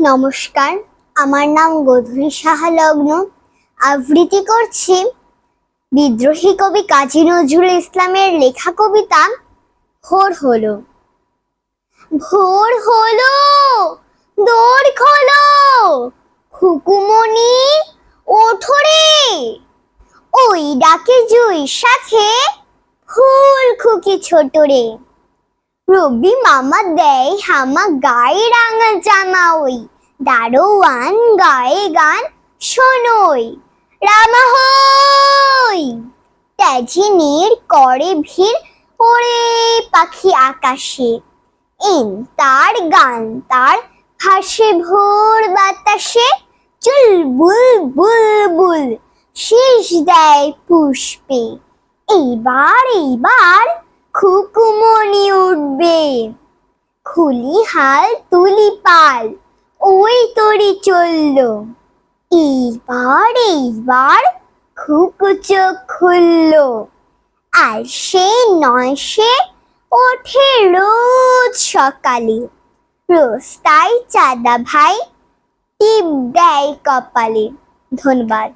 নমস্কার। আমার নাম গধুরী সাহা লগ্ন। আবৃত্তি করছি বিদ্রোহী কবি কাজী নজরুল ইসলামের লেখা কবিতা, ভোর হলো। ভোর হলো দৌড় খোলো খুকুমনি ওঠো রে। ওই ডাকে জুই সাথে ফুল খুকি ছোট রে। রবি মামা দেয় হামা গায়ে রাঙা জামা ওই। দারোয়ান গায়ে গান শোনই। রামা হই। তেজিনীর করে ভিড় ওরে পাখি আকাশে। ইন তার গান তার হাসে ভোর বাতাসে। চুল বুল বুল বুল শীষ দেয় পুষ্পে। এইবার এইবার খুকুমনি উঠবে। খুলি হাল, তুলি পাল, ওই তরি চলল। এইবার এইবার খুকু চোখ খুললো। আর সে নয়, সে ওঠে রোজ সকালে। রোজ তাই চাঁদা ভাই, টিপ দেয় কপালে। ধন্যবাদ।